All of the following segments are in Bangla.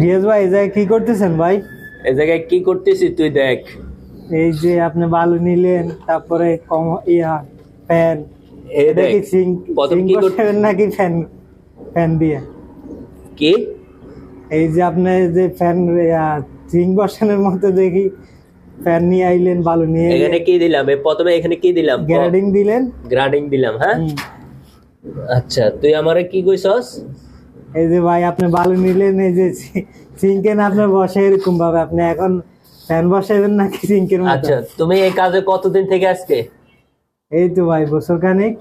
রিয়াজ ভাই এই জায়গায় কি করতেছেন ভাই? এ জায়গায় কি করতেছিস তুই দেখ। এই যে আপনি বালু নিলেন তারপরে কম ইয়া ফ্যান। এ এটা দেখ সিং প্রথম কি কর- নাকি ফ্যান? ফ্যান দিয়ে? কি? এই যে আপনি যে ফ্যান সিং বসানোর মতো দেখি ফ্যান নিয়ে আইলেন বালু নিয়ে এখানে কি দিলাম? প্রথমে এখানে কি দিলাম? গ্যারাডিং দিলেন। গ্রাডিং দিলাম হ্যাঁ? আচ্ছা তুই আমারে কি কইছস? এই যে ভাই আপনি বালু নিলেন এই যে সিঙ্কেন আপনার বসে এরকম ভাবে আপনি এখন ফ্যান বসাবেন নাকি সিঙ্কের মতো? আচ্ছা তুমি এই কাজে কতদিন থেকে আজকে? এই তো ভাই বছর খানিক।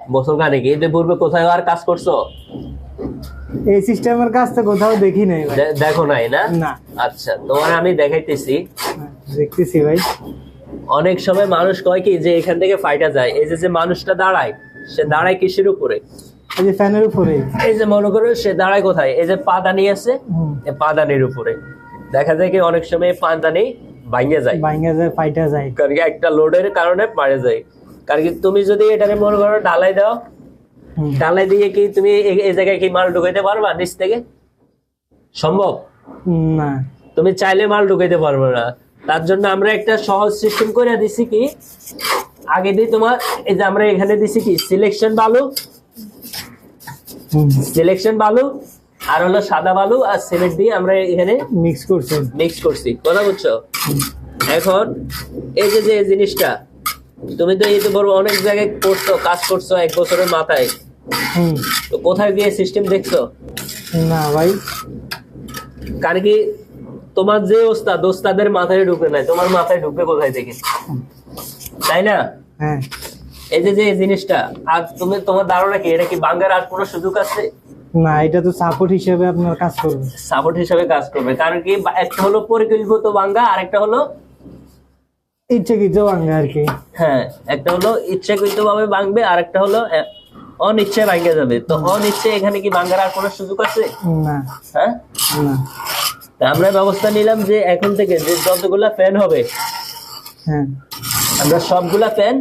বছর খানেক। এতে পূর্বে কোথায় আর কাজ করছ? এই সিস্টেমের কাজ তো কোথাও দেখি নাই দেখো নাই না? না। আচ্ছা তোমার আমি দেখাইতেছি। দেখতেছি ভাই। অনেক সময় মানুষ কয় কি যে এখান থেকে ফাইটা যায়। এই যে যে মানুষটা দাঁড়ায় সে দাঁড়ায় কিসের উপরে? এই যে ফ্যানের উপরে। এই যে মনে করো সে দাঁড়ায় কোথায়? এই যে পাদানি আছে পাদানির উপরে। দেখা যায় কি অনেক সময় পাদানি ভাঙে যায়। ভাঙ্গা যায় ফাইটা যায়। কারণ কি একটা লোডের কারণে মারা যায়। কারণ কি তুমি যদি এটাকে মনে করো ঢালাই দাও ঢালাই দিয়ে কি তুমি এই জায়গায় কি মাল ঢুকাইতে পারবা নিচ থেকে? সম্ভব? না। তুমি চাইলে মাল ঢুকাইতে পারবে না। তার জন্য আমরা একটা সহজ সিস্টেম করে দিছি কি আগে দিয়ে তোমার এই যে আমরা এখানে দিছি কি সিলেকশন বালু সিলেকশন বালু আর হলো সাদা বালু আর সিমেন্ট দিয়ে আমরা এখানে মিক্স করছি। মিক্স করছি। কথা বুঝছ? এখন এই যে যে জিনিসটা তুমি তো এই তো বড় অনেক জায়গায় করছ কাজ করছ এক বছরের মাথায়। তো কোথায় গিয়ে সিস্টেম দেখছ? না ভাই। কারণ কি তোমার যে ওস্তাদ ওস্তাদের মাথায় ঢুকে নাই তোমার মাথায় ঢুকবে কোথায় থেকে? তাই না? হ্যাঁ। এই যে যে জিনিসটা আর তুমি তোমার ধারণা কি? এটা কি বাঙ্গার আর কোনো সুযোগ আছে? না এটা তো সাপোর্ট হিসেবে আপনার কাজ করবে। সাপোর্ট হিসাবে কাজ করবে। কারণ কি একটা হলো পরিকল্পিত বাঙ্গা আর একটা হলো ইচ্ছে কিছু ভাঙ্গা আর কি। হ্যাঁ একটা হলো ইচ্ছাকৃত ভাবে ভাঙবে আর একটা হলো অনিচ্ছায় ভাঙ্গা যাবে। তো অনিচ্ছে এখানে কি ভাঙ্গার আর কোনো সুযোগ আছে? না। হ্যাঁ? না। তা আমরা ব্যবস্থা নিলাম যে এখন থেকে যে যতগুলা ফ্যান হবে হ্যাঁ। আমরা সবগুলা ফ্যান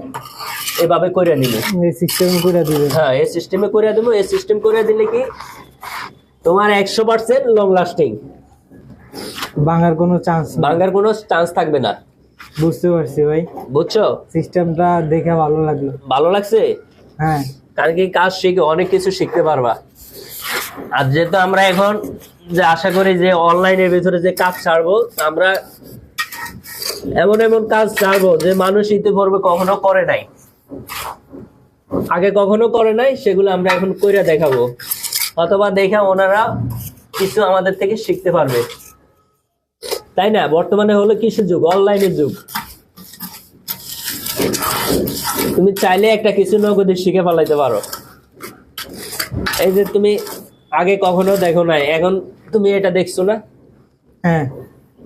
এভাবে করে নিবে এই সিস্টেম করে দিবে হ্যাঁ এই সিস্টেমে করে দেবো এই সিস্টেম করে দিলে কি তোমার একশো পার্সেন্ট লং লাস্টিং ভাঙার কোনো চান্স না ভাঙ্গার কোনো চান্স থাকবে না। বুঝতে পারছি ভাই। বুঝছ? সিস্টেমটা দেখে ভালো লাগল। ভালো লাগছে? হ্যাঁ। কারণ কি কাজ শিখে অনেক কিছু শিখতে পারবা। আর যেহেতু আমরা এখন যে আশা করি যে অনলাইনের ভিতরে যে কাজ ছাড়বো আমরা এমন এমন কাজ ছাড়বো যে মানুষ ইতিপূর্বে কখনো করে নাই। আগে কখনো করে নাই সেগুলো আমরা এখন কইরা দেখাবো। অথবা দেখা ওনারা কিছু আমাদের থেকে শিখতে পারবে। তাই না? বর্তমানে হলো কিসের যুগ অনলাইনের যুগ। তুমি চাইলে একটা কিছু নগদে শিখে ফেলাইতে পারো। এই যে তুমি আগে কখনো দেখো নাই এখন তুমি এটা দেখছ না? হ্যাঁ।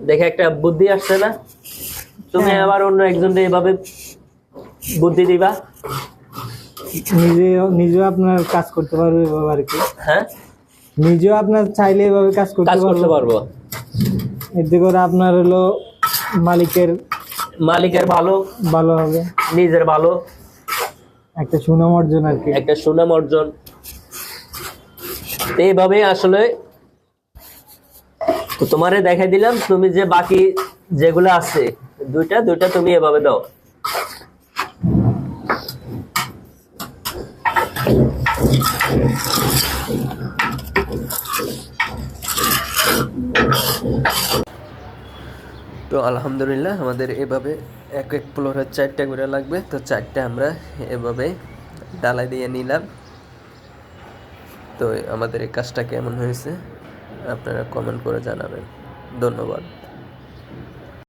দেখে একটা বুদ্ধি আসছে না? তুমি হ্যাঁ। আবার অন্য একজনকে এভাবে বুদ্ধি দিবা? নিজেও নিজেও আপনার কাজ করতে পারবে এভাবে আর কি। হ্যাঁ? নিজেও আপনার চাইলে এভাবে কাজ করতে কাজ করতে পারবে। পারব। এতে করে আপনার হলো মালিকের মালিকের ভালো ভালো হবে। নিজের ভালো। একটা সুনাম অর্জন আর কি। একটা সুনাম অর্জন। তো এইভাবে আসলে তোমারে দেখাই দিলাম তুমি যে বাকি যেগুলো আছে দুইটা দুইটা তুমি এভাবে দাও। তো আলহামদুলিল্লাহ, আমাদের এভাবে এক এক ফ্লোরে চারটা করে লাগবে। তো চারটা আমরা এভাবে ডালাই দিয়ে নিলাম। তো আমাদের এই কাজটা কেমন হয়েছে, আপনারা কমেন্ট করে জানাবেন। ধন্যবাদ।